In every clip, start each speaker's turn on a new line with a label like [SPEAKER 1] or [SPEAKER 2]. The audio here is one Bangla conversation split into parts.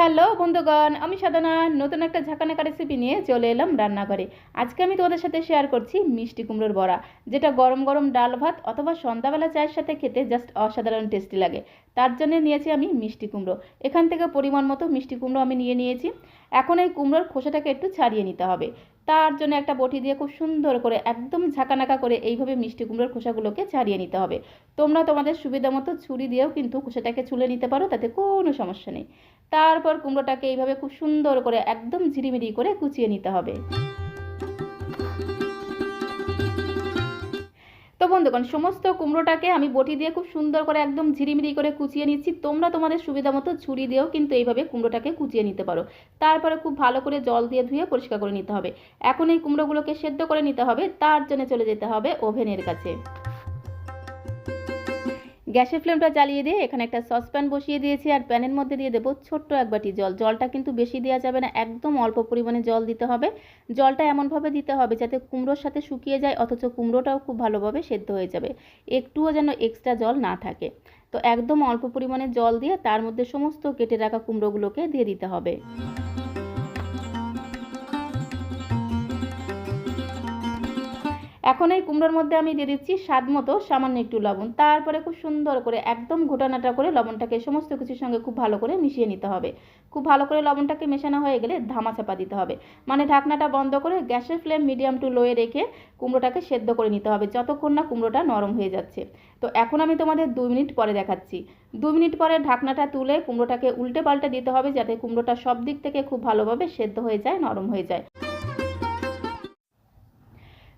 [SPEAKER 1] হ্যালো বন্ধুগণ, আমি সাধনা। নতুন একটা ঝাঁকানাকা রেসিপি নিয়ে চলে এলাম রান্নাঘরে। আজকে আমি তোমাদের সাথে শেয়ার করছি মিষ্টি কুমড়োর বড়া। যেটা গরম গরম ডাল ভাত অথবা সন্ধ্যাবেলা চায়ের সাথে খেতে জাস্ট অসাধারণ টেস্টি লাগে। তার জন্য নিয়েছি আমি মিষ্টি কুমড়ো। এখান থেকে পরিমাণ মতো মিষ্টি কুমড়ো আমি নিয়ে নিয়েছি। এখন এই কুমড়োর খোসাটাকে একটু ছাড়িয়ে নিতে হবে। তার জন্য একটা বটি দিয়ে খুব সুন্দর করে একদম ঝাঁকানাকা করে এইভাবে মিষ্টি কুমড়োর খোসাগুলোকে ছাড়িয়ে নিতে হবে। তোমরা তোমাদের সুবিধা মতো ছুরি দিয়েও কিন্তু খোসাটাকে ছুলে নিতে পারো, তাতে কোনো সমস্যা নেই। তারপর কুমড়োটাকে এইভাবে খুব সুন্দর করে একদম ঝিরিমিরি করে কুচিয়ে নিতে হবে। তো বন্ধুগণ, সমস্ত কুমড়োটাকে আমি বটি দিয়ে খুব সুন্দর করে একদম ঝিরিমিরি করে কুচিয়ে নিচ্ছি। তোমরা তোমাদের সুবিধা মতো ছুরি দিয়েও কিন্তু এইভাবে কুমড়োটাকে কুচিয়ে নিতে পারো। তারপরে খুব ভালো করে জল দিয়ে ধুয়ে পরিষ্কার করে নিতে হবে। এখন এই কুমড়োগুলোকে সেদ্ধ করে নিতে হবে। তার জন্য চলে যেতে হবে ওভেনের কাছে। গ্যাসের ফ্লেমটা জ্বালিয়ে দিয়ে এখানে একটা সসপ্যান বসিয়ে দিয়েছি আর প্যানের মধ্যে দিয়ে দেবো ছোট্ট এক বাটি জল। জলটা কিন্তু বেশি দেওয়া যাবে না, একদম অল্প পরিমাণে জল দিতে হবে। জলটা এমনভাবে দিতে হবে যাতে কুমড়োর সাথে শুকিয়ে যায়, অথচ কুমড়োটাও খুব ভালোভাবে সেদ্ধ হয়ে যাবে। একটুও যেন এক্সট্রা জল না থাকে। তো একদম অল্প পরিমাণে জল দিয়ে তার মধ্যে সমস্ত কেটে রাখা কুমড়োগুলোকে দিয়ে দিতে হবে। এখন এই কুমড়োর মধ্যে আমি দিয়ে দিচ্ছি স্বাদ মতো সামান্য একটু লবণ। তারপরে খুব সুন্দর করে একদম ঘোটানাটা করে লবণটাকে সমস্ত কিছুর সঙ্গে খুব ভালো করে মিশিয়ে নিতে হবে। খুব ভালো করে লবণটাকে মেশানো হয়ে গেলে ধামা চাপা দিতে হবে। মানে ঢাকনাটা বন্ধ করে গ্যাসের ফ্লেম মিডিয়াম টু লোয়ে রেখে কুমড়োটাকে সেদ্ধ করে নিতে হবে যতক্ষণ না কুমড়োটা নরম হয়ে যাচ্ছে। তো এখন আমি তোমাদের দুই মিনিট পরে দেখাচ্ছি। দু মিনিট পরে ঢাকনাটা তুলে কুমড়োটাকে উল্টে পাল্টে দিতে হবে যাতে কুমড়োটা সব দিক থেকে খুব ভালোভাবে সেদ্ধ হয়ে যায়, নরম হয়ে যায়।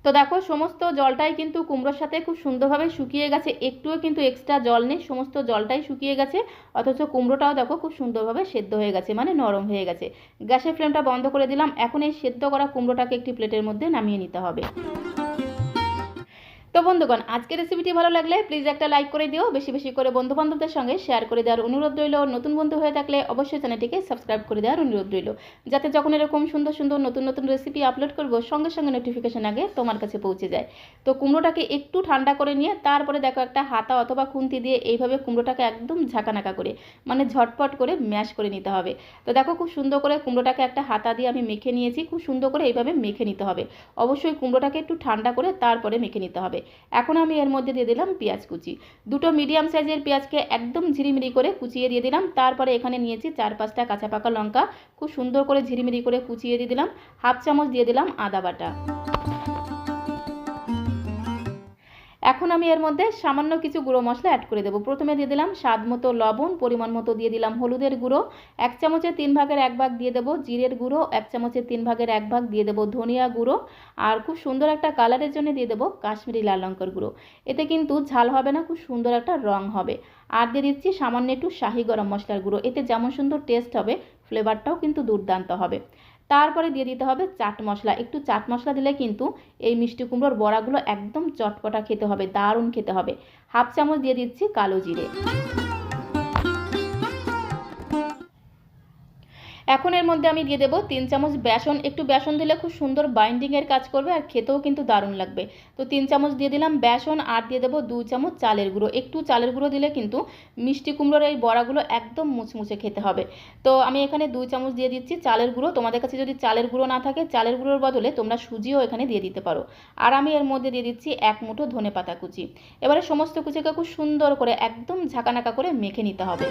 [SPEAKER 1] তো দেখো, সমস্ত জলটাই কিন্তু কুমড়োর সাথে খুব সুন্দরভাবে শুকিয়ে গেছে। একটুও কিন্তু এক্সট্রা জল নেই, সমস্ত জলটাই শুকিয়ে গেছে। অথচ কুমড়োটাও দেখো খুব সুন্দরভাবে সেদ্ধ হয়ে গেছে মানে নরম হয়ে গেছে। গ্যাসের ফ্লেমটা বন্ধ করে দিলাম। এখন এই সেদ্ধ করা কুমড়োটাকে একটি প্লেটের মধ্যে নামিয়ে নিতে হবে। তো বন্ধুগণ, আজকের রেসিপিটি ভালো লাগলে প্লিজ একটা লাইক করে দিও। বেশি বেশি করে বন্ধু বান্ধবদের সঙ্গে শেয়ার করে দেওয়ার অনুরোধ রইল। নতুন বন্ধু হয়ে থাকলে অবশ্যই চ্যানেলটিকে সাবস্ক্রাইব করে দেওয়ার অনুরোধ রইল। যাতে যখন এরকম সুন্দর সুন্দর নতুন নতুন রেসিপি আপলোড করব, সঙ্গে সঙ্গে নোটিফিকেশন আগে তোমার কাছে পৌঁছে যায়। তো কুমড়োটাকে একটু ঠান্ডা করে নিয়ে, তারপরে দেখো একটা হাতা অথবা খুন্তি দিয়ে এইভাবে কুমড়োটাকে একদম ঝাঁকানাকা করে মানে ঝটপট করে ম্যাশ করে নিতে হবে। তো দেখো খুব সুন্দর করে কুমড়োটাকে একটা হাতা দিয়ে আমি মেখে নিয়েছি। খুব সুন্দর করে এইভাবে মেখে নিতে হবে। অবশ্যই কুমড়োটাকে একটু ঠান্ডা করে তারপরে মেখে নিতে হবে। এখন আমি এর মধ্যে দিয়ে দিলাম পেঁয়াজ কুচি। দুটো মিডিয়াম সাইজের পেঁয়াজকে একদম ঝিরিমিরি করে কুচিয়ে দিয়ে দিলাম। তারপরে এখানে নিয়েছি চার পাঁচটা কাঁচা পাকা লঙ্কা। খুব সুন্দর করে ঝিরিমিরি করে কুচিয়ে দিয়ে দিলাম। হাফ চামচ দিয়ে দিলাম আদা বাটা। এখন আমি এর মধ্যে সামান্য কিছু গুঁড়ো মশলা অ্যাড করে দেবো। প্রথমে দিয়ে দিলাম স্বাদ মতো লবণ, পরিমাণ মতো দিয়ে দিলাম হলুদের গুঁড়ো। এক চামচের তিন ভাগের এক ভাগ দিয়ে দেবো জিরের গুঁড়ো, এক চামচের তিন ভাগের এক ভাগ দিয়ে দেবো ধনিয়া গুঁড়ো। আর খুব সুন্দর একটা কালারের জন্য দিয়ে দেবো কাশ্মীরি লাল লঙ্কার গুঁড়ো। এতে কিন্তু ঝাল হবে না, খুব সুন্দর একটা রং হবে। আর দিয়ে দিচ্ছি সামান্য একটু শাহি গরম মশলার গুঁড়ো। এতে যেমন সুন্দর টেস্ট হবে ফ্লেভারটাও কিন্তু দুর্দান্ত হবে। তারপরে দিয়ে দিতে হবে চাট মশলা। একটু চাট মশলা দিলে কিন্তু এই মিষ্টি কুমড়োর বড়াগুলো একদম চটপটা খেতে হবে, দারুণ খেতে হবে। হাফ চামচ দিয়ে দিচ্ছি কালো জিরে। এখন এর মধ্যে আমি দিয়ে দেবো তিন চামচ বেসন। একটু বেসন দিলে খুব সুন্দর বাইন্ডিংয়ের কাজ করবে আর খেতেও কিন্তু দারুণ লাগবে। তো তিন চামচ দিয়ে দিলাম বেসন আর দিয়ে দেবো দু চামচ চালের গুঁড়ো। একটু চালের গুঁড়ো দিলে কিন্তু মিষ্টি কুমড়োর এই বড়াগুলো একদম মুচমুচে খেতে হবে। তো আমি এখানে দুই চামচ দিয়ে দিচ্ছি চালের গুঁড়ো। তোমাদের কাছে যদি চালের গুঁড়ো না থাকে, চালের গুঁড়োর বদলে তোমরা সুজিও এখানে দিয়ে দিতে পারো। আর আমি এর মধ্যে দিয়ে দিচ্ছি এক মুঠো ধনে পাতা কুচি। এবারে সমস্ত কুচিকে খুব সুন্দর করে একদম ঝাঁকানাকা করে মেখে নিতে হবে।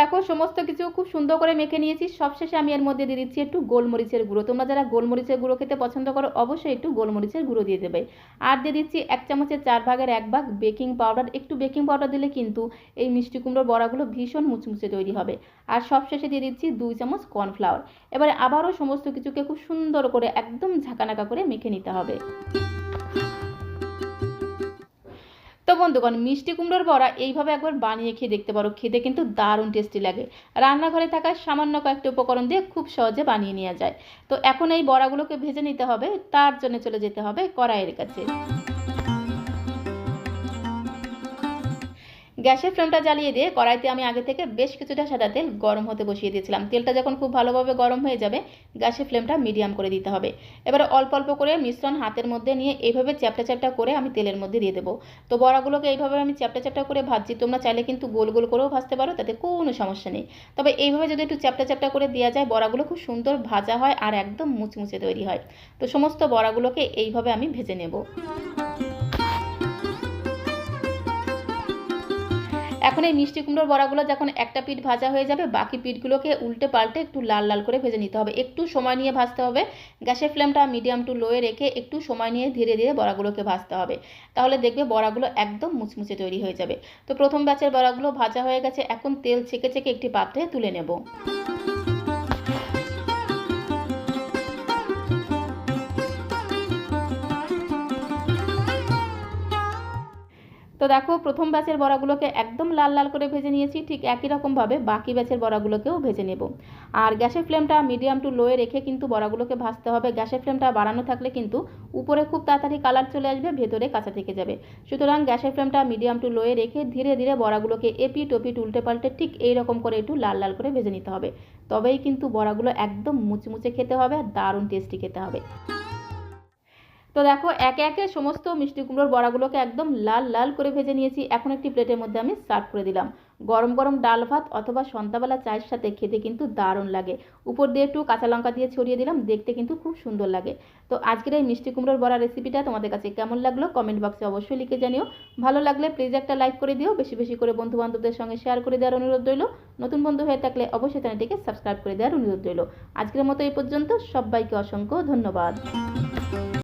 [SPEAKER 1] দেখো, সমস্ত কিছু খুব সুন্দর করে মেখে নিয়েছি। সবশেষে আমি এর মধ্যে দিয়ে দিচ্ছি একটু গোলমরিচের গুঁড়ো। তোমরা যারা গোলমরিচের গুঁড়ো খেতে পছন্দ করো, অবশ্যই একটু গোলমরিচের গুঁড়ো দিয়ে দেবে। আর দিয়ে দিচ্ছি এক চামচের চার ভাগের এক ভাগ বেকিং পাউডার। একটু বেকিং পাউডার দিলে কিন্তু এই মিষ্টি কুমড়োর বড়াগুলো ভীষণ মুচমুচে তৈরি হবে। আর সবশেষে দিয়ে দিচ্ছি দুই চামচ কর্নফ্লাওয়ার। এবারে আবারও সমস্ত কিছুকে খুব সুন্দর করে একদম ঝাঁকানাকা করে মেখে নিতে হবে। তো বন্ধুগণ, মিষ্টি কুমড়োর বড়া এইভাবে একবার বানিয়ে খেয়ে দেখতে পারো। খেতে কিন্তু দারুণ টেস্টি লাগে। রান্নাঘরে থাকা সামান্য কয়েকটি উপকরণ দিয়ে খুব সহজে বানিয়ে নেওয়া যায়। তো এখন এই বড়াগুলোকে ভেজে নিতে হবে। তার জন্য চলে যেতে হবে কড়াইয়ের কাছে। গ্যাসের ফ্লেমটা জ্বালিয়ে দিয়ে কড়াইতে আমি আগে থেকে বেশ কিছুটা সাদা তেল গরম হতে বসিয়ে দিয়েছিলাম। তেলটা যখন খুব ভালোভাবে গরম হয়ে যাবে, গ্যাসের ফ্লেমটা মিডিয়াম করে দিতে হবে। এবারে অল্প অল্প করে মিশ্রণ হাতের মধ্যে নিয়ে এইভাবে চ্যাপটা চ্যাপটা করে আমি তেলের মধ্যে দিয়ে দেবো। তো বড়াগুলোকে এইভাবে আমি চ্যাপটা চ্যাপটা করে ভাজছি। তোমরা চাইলে কিন্তু গোল গোল করেও ভাজতে পারো, তাতে কোনো সমস্যা নেই। তবে এইভাবে যদি একটু চ্যাপটা চ্যাপটা করে দেওয়া যায়, বড়াগুলো খুব সুন্দর ভাজা হয় আর একদম মুচমুচে তৈরি হয়। তো সমস্ত বড়াগুলোকে এইভাবে আমি ভেজে নেব। এখন এই মিষ্টি কুমড়োর বড়াগুলো যখন একটা পিঠ ভাজা হয়ে যাবে, বাকি পিঠগুলোকে উল্টে পাল্টে একটু লাল লাল করে ভেজে নিতে হবে। একটু সময় নিয়ে ভাজতে হবে। গ্যাসের ফ্লেমটা মিডিয়াম টু লোয়ে রেখে একটু সময় নিয়ে ধীরে ধীরে বড়াগুলোকে ভাজতে হবে। তাহলে দেখবে বড়াগুলো একদম মুচমুচে তৈরি হয়ে যাবে। তো প্রথম ব্যাচের বড়াগুলো ভাজা হয়ে গেছে। এখন তেল ছেঁকে ছেঁকে একটি পাত্রে তুলে নেব। তো দেখো, প্রথম ব্যাচের বড়াগুলোকে একদম লাল লাল করে ভেজে নিয়েছি, ঠিক একই রকমভাবে বাকি ব্যাচের বড়াগুলোকেও ভেজে নেব। আর গ্যাসের ফ্লেমটা মিডিয়াম টু লোয়ে রেখে কিন্তু বড়াগুলোকে ভাজতে হবে। গ্যাসের ফ্লেমটা বাড়ানো থাকলে কিন্তু উপরে খুব তাড়াতাড়ি কালার চলে আসবে, ভেতরে কাঁচা থেকে যাবে। সুতরাং গ্যাসের ফ্লেমটা মিডিয়াম টু লোয়ে রেখে ধীরে ধীরে বড়াগুলোকে এপিট ওপিট উল্টে পাল্টে ঠিক এই রকম করে একটু লাল লাল করে ভেজে নিতে হবে। তবেই কিন্তু বড়াগুলো একদম মুচমুচে খেতে হবে আর দারুণ টেস্টি খেতে হবে। তো দেখো, একে একে সমস্ত মিষ্টি কুমড়োর বড়াগুলোকে একদম লাল লাল করে ভেজে নিয়েছি। এখন একটি প্লেটের মধ্যে আমি সার্ভ করে দিলাম। গরম গরম ডাল ভাত অথবা সন্ধ্যাবেলা চায়ের সাথে খেতে কিন্তু দারুণ লাগে। উপর দিয়ে একটু কাঁচা লঙ্কা দিয়ে ছড়িয়ে দিলাম, দেখতে কিন্তু খুব সুন্দর লাগে। তো আজকের এই মিষ্টি কুমড়োর বড়া রেসিপিটা তোমাদের কাছে কেমন লাগল কমেন্ট বক্সে অবশ্যই লিখে জানিও। ভালো লাগলে প্লিজ একটা লাইক করে দিও, বেশি বেশি করে বন্ধু বান্ধবদের সঙ্গে শেয়ার করে দেওয়ার অনুরোধ রইল। নতুন বন্ধু হয়ে থাকলে অবশ্যই চ্যানেলটিকে সাবস্ক্রাইব করে দেওয়ার অনুরোধ রইল। আজকের মতো এই পর্যন্ত, সবাইকে অসংখ্য ধন্যবাদ।